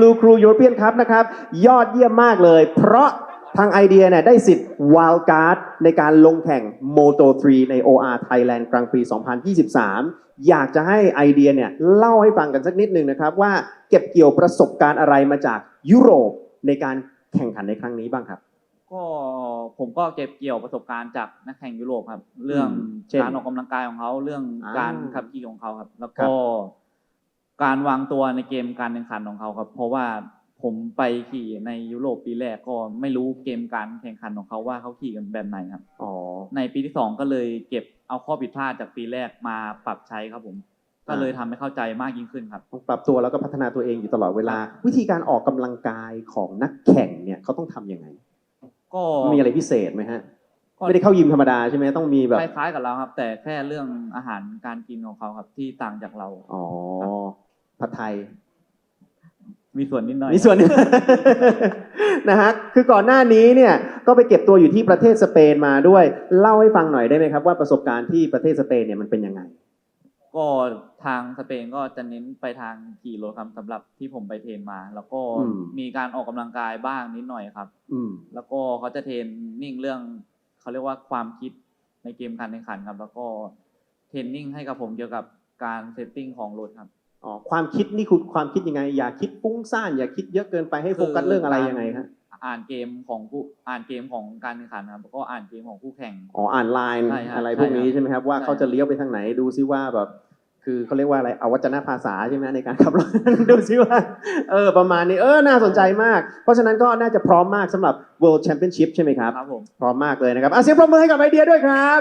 Blue Crew European Cup นะครับ ยอดเยี่ยมมากเลย เพราะทางไอเดียเนี่ยได้สิทธิ์ Wild Card ในการลงแข่ง Moto 3 ใน OR Thailand กลางปี 2023 อยากจะให้ไอเดียเนี่ยเล่าให้ฟังกันสักนิดหนึ่งนะครับว่าเก็บเกี่ยวประสบการณ์อะไรมาจากยุโรปในการแข่งขันในครั้งนี้บ้างครับ ก็ผมก็เก็บเกี่ยวประสบการณ์จากนักแข่งยุโรปครับ เรื่องเช่นการออกกำลังกายของเขาเรื่องอ่าการขับขี่ของเขาครับ แล้วครัก็บ การวางตัวในเกมการแข่งขันของเขาครับ เพราะว่าผมไปขี่ในยุโรปปีแรกก็ไม่รู้เกมการแข่งขันของเขาว่าเขาขี่กันแบบไหนครับ อ๋อ ในปีที่สองก็เลยเก็บเอาข้อผิดพลาดจากปีแรกมาปรับใช้ครับผม ก็เลยทำให้เข้าใจมากยิ่งขึ้นครับ ต้องปรับตัวแล้วก็พัฒนาตัวเองอยู่ตลอดเวลา วิธีการออกกำลังกายของนักแข่งเนี่ยเขาต้องทำยังไง ก็มีอะไรพิเศษไหมฮะ ก็ไม่ได้เข้ายิมธรรมดาใช่ไหมต้องมีแบบ คล้ายๆกับเราครับ แต่แค่เรื่องอาหารการกินของเขาครับที่ต่างจากเรา อ๋อ ผัดไทย มีส่วนนิดหน่อยมีส่วน นะฮะคือก่อนหน้านี้เนี่ยก็ไปเก็บตัวอยู่ที่ประเทศสเปนมาด้วย เล่าให้ฟังหน่อยได้ไหมครับ ว่าประสบการณ์ที่ประเทศสเปนเนี่ยมันเป็นยังไง ก็ทางสเปนก็จะเน้นไปทางขี่รถครับสำหรับที่ผมไปเทรนมา แล้วก็อืม มีการออกกำลังกายบ้างนิดหน่อยครับ อืม แล้วก็เขาจะเทรนนิ่งเรื่องเขาเรียกว่าความคิดในเกมการแข่งขันครับ แล้วก็เทรนนิ่งให้กับผมเกี่ยวกับการเซตติ้งของรถครับ อ๋อความคิดนี่คือความคิดยังไง อย่าคิดฟุ้งซ่านอย่าคิดเยอะเกินไปให้โฟกัสเรื่องอะไรยังไงฮะอ่านเกมของผู้อ่านเกมของการแข่งขันครับแล้วก็อ่านเกมของคู่แข่งอ๋ออ่านไลน์ใช่ฮะอะไรพวกนี้ใช่ครับใช่ไหมครับว่าใช่เขาจะเลี้ยวไปทางไหนดูซิว่าแบบคือเขาเรียกว่าอะไรอวัจนภาษาใช่ไหมในการขับรถดูซิว่าเออประมาณนี้เออน่าสนใจมาก เพราะฉะนั้นก็น่าจะพร้อมมากสำหรับ World Championship ใช่ไหมครับครับผมพร้อมมากเลยนะครับอะเสียงปรบมือให้กับไอเดียด้วยครับ